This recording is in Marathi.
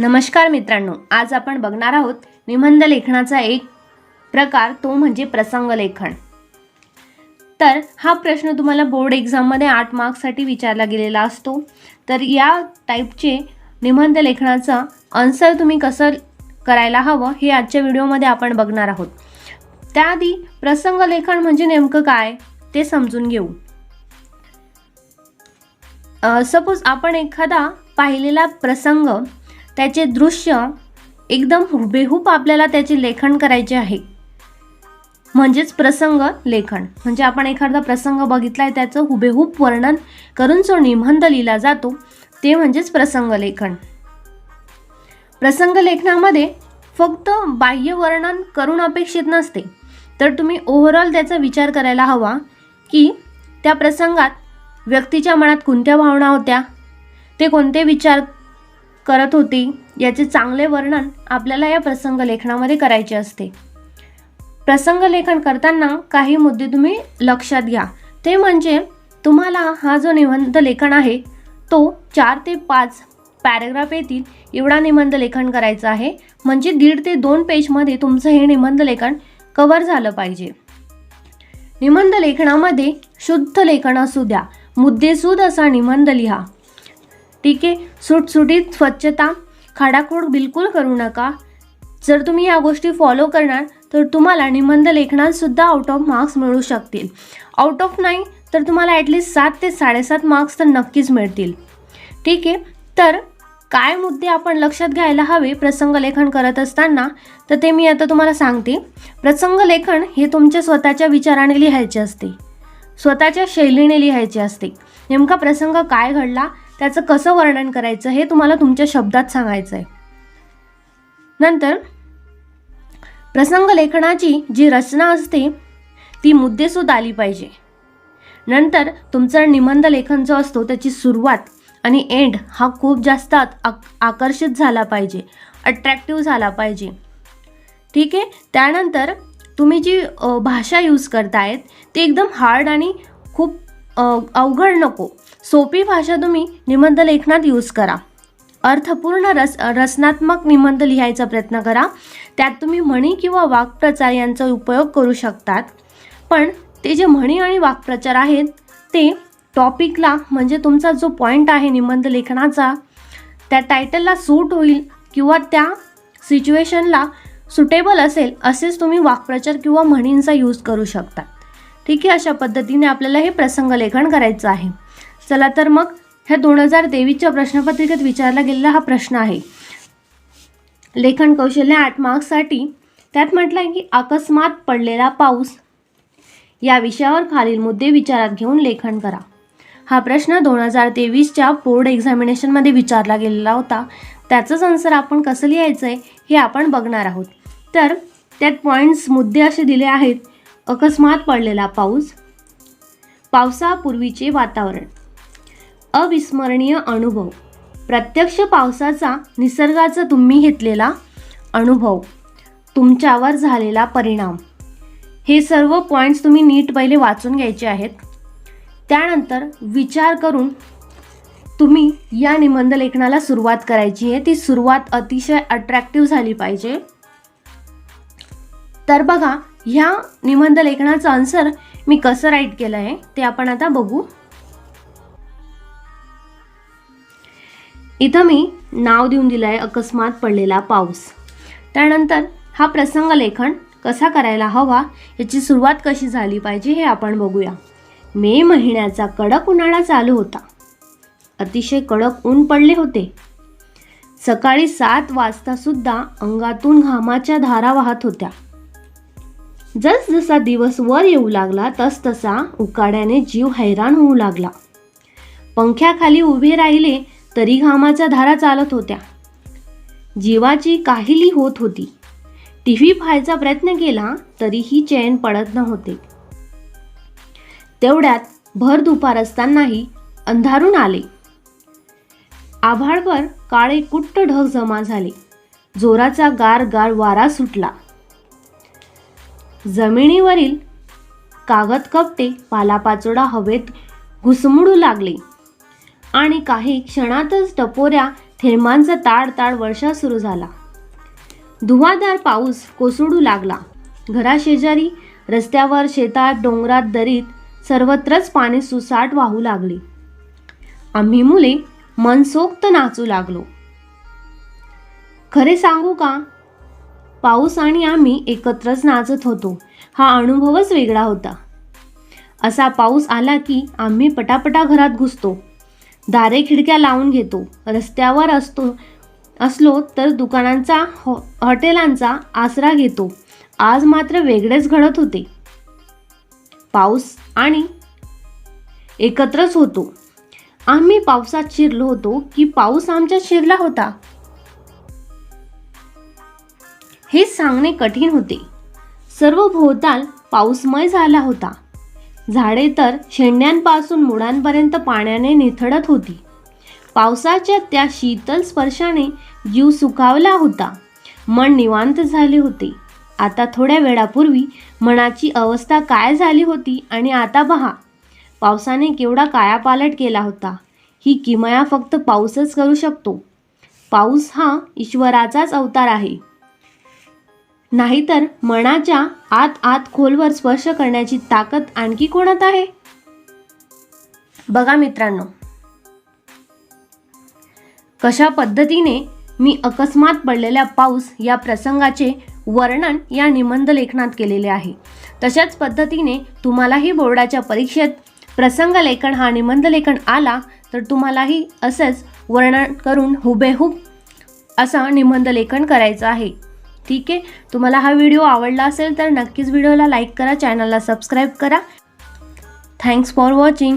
नमस्कार मित्रांनो आज आपण बघणार आहोत निबंध लेखनाचा एक प्रकार तो म्हणजे प्रसंग लेखन. तर हा प्रश्न तुम्हाला बोर्ड एक्झाममध्ये आठ मार्क्ससाठी विचारला गेलेला असतो. तर या टाईपचे निबंध लेखनाचा आन्सर तुम्ही कसं करायला हवं हे आजच्या व्हिडिओमध्ये आपण बघणार आहोत. त्याआधी प्रसंग लेखन म्हणजे नेमकं काय ते समजून घेऊ. सपोज आपण एखादा पाहिलेला प्रसंग त्याचे दृश्य एकदम हुबेहूब आपल्याला त्याचे लेखन करायचे आहे. म्हणजेच प्रसंग लेखन. म्हणजे आपण एखादा प्रसंग बघितला आहे त्याचं हुबेहूब वर्णन करून जो निबंध लिहिला जातो ते म्हणजेच प्रसंग लेखन. प्रसंग लेखनामध्ये फक्त बाह्य वर्णन करून अपेक्षित नसते. तर तुम्ही ओव्हरऑल त्याचा विचार करायला हवा की त्या प्रसंगात व्यक्तीच्या मनात कोणत्या भावना होत्या ते कोणते विचार करत होती याचे चांगले वर्णन आपल्याला या प्रसंग लेखनामध्ये करायचे असते. प्रसंग लेखन करताना काही मुद्दे तुम्ही लक्षात घ्या. ते म्हणजे तुम्हाला हा जो निबंध लेखन आहे तो चार ते पाच पॅरेग्राफ येतील एवढा निबंध लेखन करायचं आहे. म्हणजे दीड ते दोन पेजमध्ये तुमचं हे निबंध लेखन कवर झालं पाहिजे. निबंध लेखनामध्ये शुद्ध लेखन असू द्या मुद्देसूद असा निबंध लिहा. ठीक आहे? सुटसुटीत स्वच्छता खाडाखोड बिलकुल करू नका. जर तुम्ही या गोष्टी फॉलो करणार तर तुम्हाला निबंध लेखनातसुद्धा आउट ऑफ मार्क्स मिळू शकतील. आउट ऑफ नाही तर तुम्हाला ॲटलिस्ट सात ते साडेसात मार्क्स तर नक्कीच मिळतील. ठीक आहे? तर काय मुद्दे आपण लक्षात घ्यायला हवे प्रसंग लेखन करत असताना? तर ते मी आता तुम्हाला सांगते. प्रसंग लेखन हे तुमच्या स्वतःच्या विचाराने लिहायचे असते. स्वतःच्या शैलीने लिहायचे असते. नेमका प्रसंग काय घडला? त्याचं कसं वर्णन करायचं हे तुम्हाला तुमच्या शब्दात सांगायचं आहे नंतर प्रसंग लेखनाची जी रचना असते ती मुद्देसूद आली पाहिजे. नंतर तुमचं निबंध लेखन जो असतो त्याची सुरुवात आणि एंड हा खूप जास्त आक आकर्षित झाला पाहिजे अट्रॅक्टिव्ह झाला पाहिजे. ठीक आहे? त्यानंतर तुम्ही जी भाषा यूज करतायत ती एकदम हार्ड आणि खूप अवघड नको. सोपी भाषा तुम्ही निबंध लेखनात यूज करा. अर्थपूर्ण रस रचनात्मक निबंध लिहायचा प्रयत्न करा. त्यात तुम्ही म्हणी किंवा वाक्प्रचार यांचा उपयोग करू शकतात. पण ते जे म्हणी आणि वाक्प्रचार आहेत ते टॉपिकला म्हणजे तुमचा जो पॉईंट आहे निबंध लेखनाचा त्या टायटलला सूट होईल किंवा त्या सिच्युएशनला सुटेबल असेल असेच तुम्ही वाक्प्रचार किंवा म्हणींचा यूज करू शकता. ठीक आहे अशा पद्धतीने आपल्याला हे प्रसंग लेखन करायचं आहे. चला तर मग ह्या दोन हजार तेवीसच्या प्रश्नपत्रिकेत विचारला गेलेला हा प्रश्न आहे. लेखन कौशल्य आठ मार्क्ससाठी त्यात म्हटलं आहे की अकस्मात पडलेला पाऊस. या विषयावर खालील मुद्दे विचारात घेऊन लेखन करा. हा प्रश्न दोन हजार तेवीसच्या बोर्ड एक्झामिनेशनमध्ये विचारला गेलेला होता. त्याचंच आन्सर आपण कसं लिहायचं आहे हे आपण बघणार आहोत. तर त्यात पॉईंट्स मुद्दे असे दिले आहेत. अकस्मात पडलेला पाऊस पावसापूर्वीचे वातावरण अविस्मरणीय अनुभव. प्रत्यक्ष पावसाचा निसर्गाचा तुम्ही घेतलेला अनुभव तुमच्यावर झालेला परिणाम. हे सर्व पॉईंट्स तुम्ही नीट पहिले वाचून घ्यायचे आहेत. त्यानंतर विचार करून तुम्ही या निबंध लेखनाला सुरुवात करायची आहे. ती सुरुवात अतिशय अट्रॅक्टिव्ह झाली पाहिजे. तर बघा ह्या निबंध लेखनाचं आन्सर मी कसं राईट केलं आहे ते आपण आता बघू. इथं मी नाव देऊन दिलं आहे अकस्मात पडलेला पाऊस. त्यानंतर हा प्रसंग लेखन कसा करायला हवा याची सुरुवात कशी झाली पाहिजे हे आपण बघूया. मे महिन्याचा कडक उन्हाळा चालू होता. अतिशय कडक ऊन पडले होते. सकाळी सात वाजता सुद्धा अंगातून घामाच्या धारा वाहत होत्या. जसजसा दिवस वर येऊ लागला तसतसा उकाड्याने जीव हैराण होऊ लागला. पंख्याखाली उभे राहिले तरी घामाच्या धारा चालत होत्या. जीवाची काहिली होत होती. टी व्ही पाहायचा प्रयत्न केला तरीही चैन पडत नव्हते. तेवढ्यात भर दुपार असतानाही अंधारून आले. आभाळवर काळे कुट्ट ढग जमा झाले. जोराचा गार गार वारा सुटला. जमिनीवरील कागद कपटे पालापाचोडा हवेत घुसमुडू लागले. आणि काही क्षणातच टपोऱ्या थेंबांचा ताड ताड वर्षा सुरू झाला. धुवाधार पाऊस कोसळू लागला. घराशेजारी रस्त्यावर शेतात डोंगरात दरीत सर्वत्रच पाणी सुसाट वाहू लागले. आम्ही मुले मनसोक्त नाचू लागलो. खरे सांगू का? पाऊस आणि आम्ही एकत्रच नाचत होतो. हा अनुभवच वेगळा होता. असा पाऊस आला की आम्ही पटापटा घरात घुसतो. दारे खिडक्या लावून घेतो. रस्त्यावर असतो असलो तर दुकानांचा हॉ हॉटेलांचा आसरा घेतो. आज मात्र वेगळेच घडत होते. पाऊस आणि एकत्रच होतो. आम्ही पावसात शिरलो होतो की पाऊस आमच्या शिरला होता. हे सांगणे कठीण होते. सर्व भोवताल पाऊसमय झाला होता. झाडे तर शेंड्यांपासून मुळांपर्यंत पाण्याने निथळत होती. पावसाच्या त्या शीतल स्पर्शाने जीव सुकावला होता. मन निवांत झाले होते. आता थोड्या वेळापूर्वी मनाची अवस्था काय झाली होती आणि आता पहा. पावसाने केवढा कायापालट केला होता. ही किमया फक्त पाऊसच करू शकतो. पाऊस हा ईश्वराचाच अवतार आहे. नाहीतर मनाच्या आत आत खोलवर स्पर्श करण्याची ताकद आणखी कोणात आहे? बघा मित्रांनो. कशा पद्धतीने मी अकस्मात पडलेल्या पाऊस या प्रसंगाचे वर्णन या निबंध लेखनात केलेले आहे. तशाच पद्धतीने तुम्हालाही बोर्डाच्या परीक्षेत प्रसंग लेखन हा निबंध लेखन आला तर तुम्हालाही असंच वर्णन करून हुबेहूब असं निबंध लेखन करायचं आहे. ठीक आहे? तुम्हाला हा व्हिडिओ आवडला असेल तर नक्कीच व्हिडिओला लाईक करा चॅनलला सबस्क्राईब करा. Thanks for watching